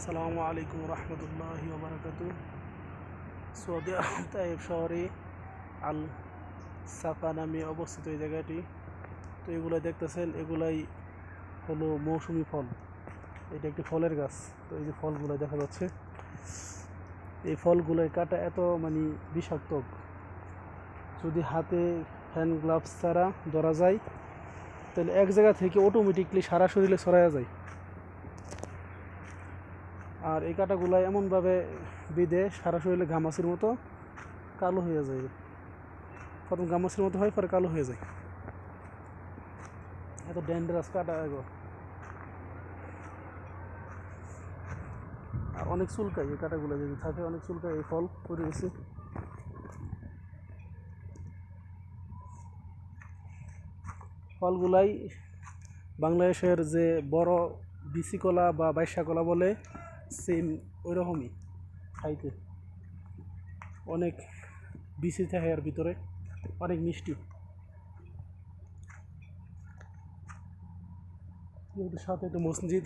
আসসালামু আলাইকুম রহমতুল্লাহ বারাকাতু সৌদি তাইব শহরে আল সাফা নামে অবস্থিত এই জায়গাটি। তো এগুলো দেখতেছেন, এগুলাই হলো মৌসুমি ফল। এটা একটি ফলের গাছ। তো এই যে ফলগুলো দেখা যাচ্ছে, এই ফলগুলোর কাটা এত মানে বিষাক্ত। যদি হাতে হ্যান্ড গ্লাভস ছাড়া ধরা যায়, তাহলে এক জায়গা থেকে অটোমেটিকলি সারা শরীরে ছড়াইয়া যায়। আর এই কাঁটাগুলো এমনভাবে বিঁধে সারা শরীরে ঘামাচির মতো কালো হয়ে যায়। প্রথম ঘামাচির মতো হয়, পরে কালো হয়ে যায়। এত ডেঞ্জারাস কাটা এগো। আর অনেক চুলকায় এই কাঁটাগুলো যদি থাকে, অনেক চুলকায় এই ফল পরে গেছে ফলগুলাই বাংলাদেশের যে বড় বিসি কলা বা বাইশা কলা বলে সেম ওই রকমই খাইতে অনেক বিসি থাকে এর ভিতরে, অনেক মিষ্টি। সাথে একটা মসজিদ।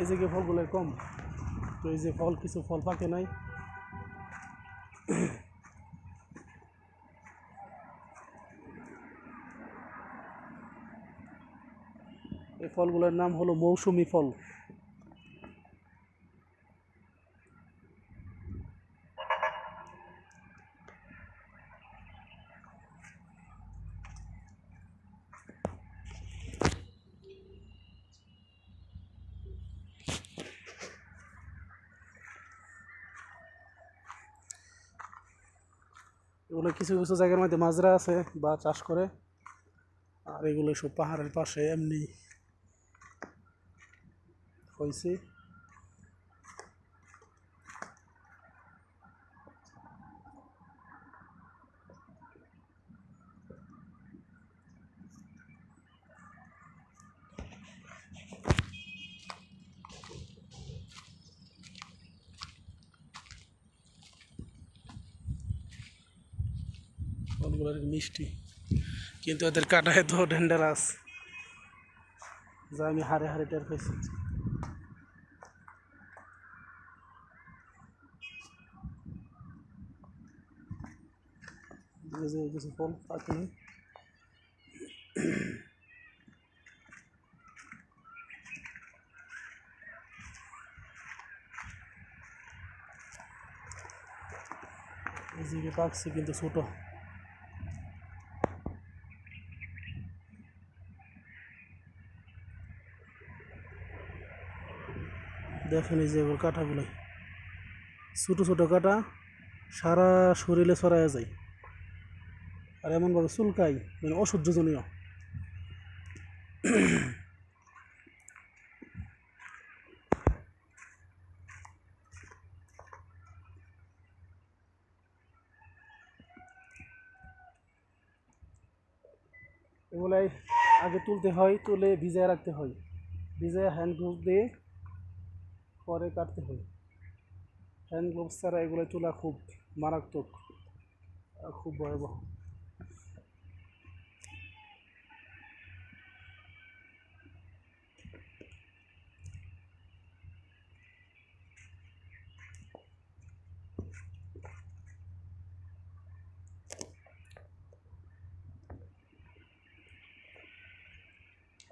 এই যে ফলগুলো কম, তো এই যে ফল, কিছু ফল পাকে নাই। এই ফলগুলোর নাম হলো মৌসুমি ফল। এগুলো কিছু কিছু জায়গার মধ্যে মাজরা আছে বা চাষ করে। আর এগুলো সব পাহাড়ের পাশে, এমনি হয়েছে মিষ্টি কিন্তু এদের কাটায় তো ডেন্ডারাস। যা আমি হারে হারে টের পেয়েছি এই যে কিছু ফল পাখিনি যে পাকছে কিন্তু ছোটো দেখেন এই যে কাঁটাগুলো। ছোটো ছোটো কাঁটা সারা শরীরে ছড়াইয়া যায়। আর এমনভাবে চুলকাই মানে অসহ্যজনীয়। এগুলাই আগে তুলতে হয়, তুলে ভিজায় রাখতে হয়। ভিজায় হ্যান্ড গ্লোভস দিয়ে পরে কাটতে হয়। হ্যান্ড গ্লোভস ছাড়া এগুলো তোলা খুব মারাত্মক খুব ভয়াবহ।